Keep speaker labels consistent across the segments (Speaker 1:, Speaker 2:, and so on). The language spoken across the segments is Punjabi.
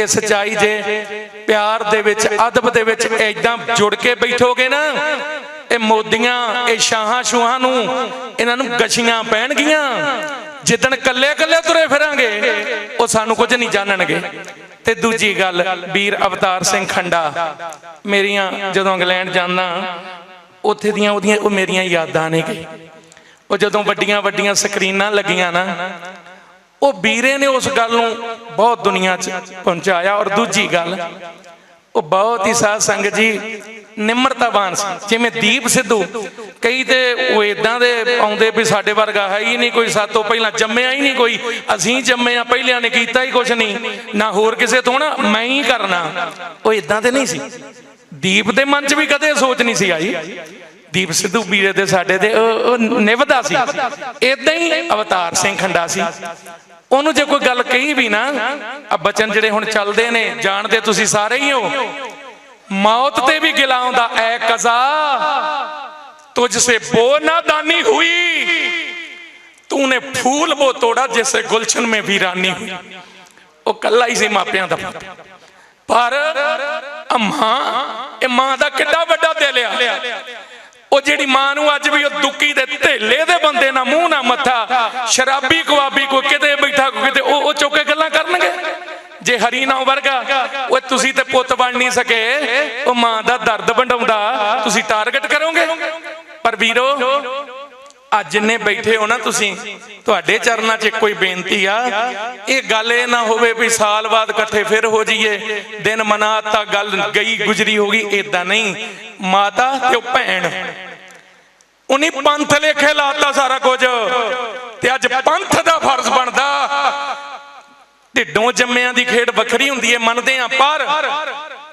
Speaker 1: ਇਹ ਸਚਾਈ ਜੇ ਪਿਆਰ ਦੇ ਵਿੱਚ, ਅਦਬ ਦੇ ਵਿੱਚ ਐਦਾਂ ਜੁੜ ਕੇ ਬੈਠੋਗੇ ਨਾ, ਇਹ ਮੋਦੀਆਂ, ਇਹ ਸ਼ਾਹਾਂ ਸ਼ੂਹਾਂ ਨੂੰ ਇਹਨਾਂ ਨੂੰ ਗਛੀਆਂ ਪੈਣਗੀਆਂ। ਜਿੱਦਣ ਕੱਲੇ ਕੱਲੇ ਤੁਰੇ ਫਿਰਾਂਗੇ, ਉਹ ਸਾਨੂੰ ਕੁਝ ਨਹੀਂ ਜਾਣਨਗੇ। ਤੇ ਦੂਜੀ ਗੱਲ, ਵੀਰ ਅਵਤਾਰ ਸਿੰਘ ਖੰਡਾ, ਮੇਰੀਆਂ ਜਦੋਂ ਇੰਗਲੈਂਡ ਜਾਂਦਾ, ਉੱਥੇ ਦੀਆਂ ਉਹਦੀਆਂ, ਉਹ ਮੇਰੀਆਂ ਯਾਦਾਂ ਨੇ ਕਿ ਉਹ ਜਦੋਂ ਵੱਡੀਆਂ ਵੱਡੀਆਂ ਸਕਰੀਨਾਂ ਲੱਗੀਆਂ ਨਾ ਉਹ ਵੀਰੇ ਨੇ ਉਸ ਗੱਲ ਨੂੰ ਬਹੁਤ ਦੁਨੀਆ 'ਚ ਪਹੁੰਚਾਇਆ ਔਰ ਦੂਜੀ ਗੱਲ, ਉਹ ਬਹੁਤ ਹੀ ਸਾਧ ਸੰਗਤ ਜੀ ਨਿਮਰਤਾਵਾਨ ਸੀ। ਜਿਵੇਂ ਦੀਪ ਸਿੱਧੂ, ਕਈ ਤੇ ਉਹ ਇਦਾਂ ਦੇ ਆਉਂਦੇ ਵੀ ਸਾਡੇ ਵਰਗਾ ਹੈ ਹੀ ਨਹੀਂ ਕੋਈ ਸਾਤੋਂ ਪਹਿਲਾਂ ਜੰਮਿਆ ਹੀ ਨਹੀਂ ਕੋਈ, ਅਸੀਂ ਜੰਮੇ ਆ ਪਹਿਲਿਆਂ ਨੇ ਕੀਤਾ ਹੀ ਕੁਝ ਨਹੀਂ। ਨਾ ਹੋਰ ਕਿਸੇ ਤੋਂ ਨਾ, ਮੈਂ ਹੀ ਕਰਨਾ। ਉਹ ਇਦਾਂ ਦੇ ਨਹੀਂ ਸੀ। ਦੀਪ ਦੇ ਮਨ 'ਚ ਵੀ ਕਦੇ ਸੋਚ ਨਹੀਂ ਸੀ ਆਈ। ਦੀਪ ਸਿੱਧੂ ਵੀਰੇ ਦੇ ਸਾਡੇ ਦੇ ਉਹ ਨਿਭਦਾ ਸੀ। ਇਦਾਂ ਹੀ ਅਵਤਾਰ ਸਿੰਘ ਖੰਡਾ ਸੀ। ਉਹਨੂੰ ਜੇ ਕੋਈ ਗੱਲ ਕਹੀ ਵੀ ਨਾ, ਆ ਬਚਨ ਜਿਹੜੇ ਹੁਣ ਚੱਲਦੇ ਨੇ, ਜਾਣਦੇ ਤੁਸੀਂ ਸਾਰੇ ਹੀ ਹੋ। ਮੌਤ ਤੇ ਵੀ ਗਿਲਾਉਂਦਾ ਐ ਕਜ਼ਾ, ਤੁਝ ਸੇ ਬੋ ਨਾਦਾਨੀ ਹੋਈ। ਤੂਨੇ ਫੂਲ ਬੋ ਤੋੜਾ, ਜਿਸੇ ਗੁਲਸ਼ਨ ਮੇ ਵੀਰਾਨੀ ਹੋਈ। ਉਹ ਕੱਲਾ ਹੀ ਸੀ ਮਾਪਿਆਂ ਦਾ। ਪਰ ਅਮਾਂ ਇਹ ਮਾਂ ਦਾ ਕਿੱਡਾ ਵੱਡਾ ਦਿਲ ਆ। ਉਹ ਜਿਹੜੀ ਮਾਂ ਨੂੰ ਅੱਜ ਵੀ ਉਹ ਦੁੱਕੀ ਦੇ ਢੇਲੇ ਦੇ ਬੰਦੇ ਨਾ ਮੂੰਹ ਨਾ ਮੱਥਾ, ਸ਼ਰਾਬੀ ਕਵਾਬੀ ਕੋਈ ਕਿਤੇ ਬੈਠਾ, ਕੋਈ ਕਿਤੇ, ਉਹ ਉਹ ਚੁੱਕ ਕੇ ਗੱਲਾਂ ਕਰਨਗੇ। ਜੇ ਹਰੀ ਨਾ ਵਰਗਾ ਉਹ ਤੁਸੀਂ ਤੇ ਪੁੱਤ ਬਣ ਨਹੀਂ ਸਕੇ, ਉਹ ਮਾਂ ਦਾ ਦਰਦ ਵੰਡਾਉਂਦਾ, ਤੁਸੀਂ ਟਾਰਗੇਟ ਕਰੋਗੇ? ਪਰ ਵੀਰੋ, ਅੱਜ ਜਿੰਨੇ ਬੈਠੇ ਹੋ ਨਾ ਤੁਸੀਂ, ਤੁਹਾਡੇ ਚਰਨਾਂ 'ਚ ਕੋਈ ਬੇਨਤੀ ਆ, ਇਹ ਗੱਲ ਇਹ ਨਾ ਹੋਵੇ ਵੀ ਸਾਲ ਬਾਅਦ ਇਕੱਠੇ ਫਿਰ ਹੋ ਜਾਈਏ, ਦਿਨ ਮਨਾਤਾ, ਗੱਲ ਗਈ, ਗੁਜਰੀ ਹੋ ਗਈ ਇਦਾਂ ਨਹੀਂ। ਮਾਤਾ ਤੇ ਉਹ ਭੈਣ। ਉਹਨੇ ਪੰਥ ਲੇਖੇ ਲਾਤਾ ਸਾਰਾ ਕੁਝ। ਤੇ ਅੱਜ ਪੰਥ ਦਾ ਫਰਜ਼ ਬਣਦਾ। ਢਿੱਡੋਂ ਜੰਮਿਆਂ ਦੀ ਖੇਡ ਵੱਖਰੀ ਹੁੰਦੀ ਹੈ, ਮੰਨਦੇ ਆ ਪਰ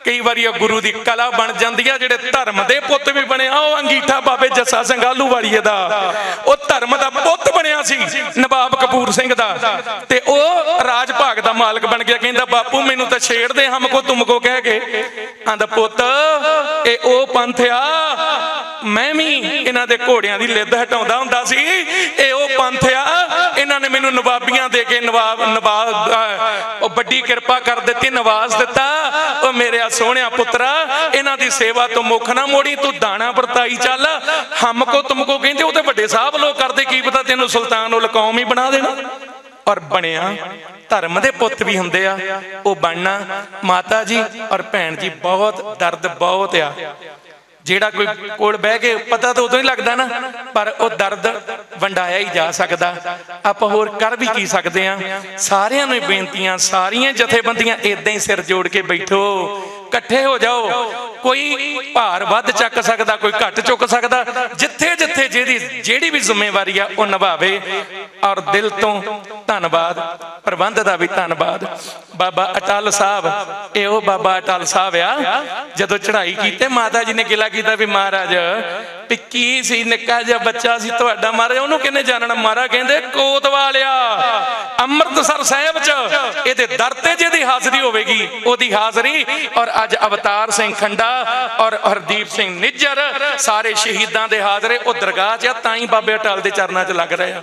Speaker 1: ਕਈ ਵਾਰੀ ਉਹ ਗੁਰੂ ਦੀ ਕਲਾ ਬਣ ਜਾਂਦੀ ਆ, ਜਿਹੜੇ ਧਰਮ ਦੇ ਪੁੱਤ ਵੀ ਬਣੇ ਆ, ਉਹ ਅੰਗੀਠਾ ਬਾਬੇ ਜੱਸਾ ਸਿੰਘ ਆਲੂ ਵਾਲੀਏ ਦਾ। ਉਹ ਧਰਮ ਦਾ ਪੁੱਤ ਬਣਿਆ ਸੀ, ਨਵਾਬ ਕਪੂਰ ਸਿੰਘ ਦਾ। ਤੇ ਉਹ ਰਾਜ ਭਾਗ ਦਾ ਮਾਲਕ ਬਣ ਗਿਆ, ਕਹਿੰਦਾ, ਬਾਪੂ, ਮੈਨੂੰ ਤਾਂ ਛੇੜਦੇ ਹਮ ਕੋ ਤੁਮ ਕੋ ਕਹਿ ਕੇ। ਆਂਦਾ, ਪੁੱਤ, ਇਹ ਉਹ ਪੰਥ ਆ, ਮੈਂ ਵੀ ਇਹਨਾਂ ਦੇ ਘੋੜਿਆਂ ਦੀ ਲਿੱਦ ਹਟਾਉਂਦਾ ਹੁੰਦਾ ਸੀ। ਇਹ ਉਹ ਪੰਥ ਆ, ਇਹਨਾਂ ਨੇ ਮੈਨੂੰ ਨਵਾਬੀਆਂ ਦੇ ਕੇ ਨਵਾਬ ਨਵਾਬ ਵੱਡੀ ਕਿਰਪਾ ਕਰ ਦਿੱਤੀ, ਨਵਾਜ਼ ਦਿੱਤਾ। ਉਹ ਮੇਰੇ ਸੋਹਣਿਆ ਪੁੱਤਰਾ, ਇਹਨਾਂ ਦੀ ਸੇਵਾ ਤੋਂ ਮੁੱਖ ਨਾ ਮੋੜੀ, ਤੂੰ ਦਾਣਾ ਵਰਤਾਈ ਚੱਲ। ਹਮ ਕੋ ਤੁਮ ਕੋ ਕਹਿੰਦੇ ਉਹ ਤੇ ਵੱਡੇ ਸਾਹਿਬ ਲੋਕ ਕਰਦੇ, ਕੀ ਪਤਾ ਤੈਨੂੰ ਸੁਲਤਾਨ ਉਲ ਕੌਮ ਹੀ ਬਣਾ ਦੇਣਾ। ਔਰ ਬਣਿਆ, ਧਰਮ ਦੇ ਪੁੱਤ ਵੀ ਹੁੰਦੇ ਆ। ਉਹ ਬਣਨਾ, ਮਾਤਾ ਜੀ ਔਰ ਭੈਣ ਜੀ, ਬਹੁਤ ਦਰਦ ਬਹੁਤ ਆ। ਜਿਹੜਾ ਕੋਈ ਕੋਲ ਬਹਿ ਕੇ ਪਤਾ ਤਾਂ ਉਦੋਂ ਹੀ ਲੱਗਦਾ ਨਾ, ਪਰ ਉਹ ਦਰਦ ਵੰਡਾਇਆ ਹੀ ਜਾ ਸਕਦਾ। ਆਪਾਂ ਹੋਰ ਕਰ ਵੀ ਕੀ ਸਕਦੇ ਆ ਸਾਰਿਆਂ ਨੂੰ ਬੇਨਤੀਆਂ, ਸਾਰੀਆਂ ਜਥੇਬੰਦੀਆਂ ਇਦਾਂ ਹੀ ਸਿਰ ਜੋੜ ਕੇ ਬੈਠੋ। ਇਕੱਠੇ ਹੋ ਜਾਓ। ਕੋਈ ਭਾਰ ਵੱਧ ਚੱਕ ਸਕਦਾ, ਕੋਈ ਘੱਟ ਚੁੱਕ ਸਕਦਾ। ਜਿੱਥੇ ਜਿੱਥੇ ਜਿਹਦੀ ਜਿਹੜੀ ਵੀ ਜ਼ਿੰਮੇਵਾਰੀ ਆ, ਉਹ ਨਿਭਾਵੇ। ਔਰ ਦਿਲ ਤੋਂ ਧੰਨਵਾਦ, ਪ੍ਰਬੰਧ ਦਾ ਵੀ ਧੰਨਵਾਦ। ਬਾਬਾ ਅਟਲ ਸਾਹਿਬ, ਇਹ ਉਹ ਬਾਬਾ ਅਟਲ ਸਾਹਿਬ ਆ। ਜਦੋਂ ਚੜ੍ਹਾਈ ਕੀਤੇ, ਮਾਤਾ ਜੀ ਨੇ ਗਿਲਾ ਕੀਤਾ ਵੀ ਮਹਾਰਾਜ ਵੀ ਕੀ ਸੀ, ਨਿੱਕਾ ਜਿਹਾ ਬੱਚਾ ਸੀ, ਤੁਹਾਡਾ ਮਹਾਰਾਜ ਉਹਨੂੰ ਕਿਹਨੇ ਜਾਣਨਾ ਮਹਾਰਾਜ ਕਹਿੰਦੇ ਕੋਤਵਾਲਿਆ ਅੰਮ੍ਰਿਤਸਰ ਸਾਹਿਬ ਚ, ਇਹਦੇ ਦਰ ਤੇ ਜਿਹਦੀ ਹਾਜ਼ਰੀ ਹੋਵੇਗੀ, ਉਹਦੀ ਹਾਜ਼ਰੀ। ਔਰ ਅੱਜ ਅਵਤਾਰ ਸਿੰਘ ਖੰਡਾ ਔਰ ਹਰਦੀਪ ਸਿੰਘ ਨਿੱਜਰ ਸਾਰੇ ਸ਼ਹੀਦਾਂ ਦੇ ਹਾਜ਼ਰੇ, ਉਹ ਦਰਗਾਹ 'ਚ ਆ, ਤਾਂ ਹੀ ਬਾਬੇ ਅਟਲ ਦੇ ਚਰਨਾਂ 'ਚ ਲੱਗ ਰਹੇ ਆ।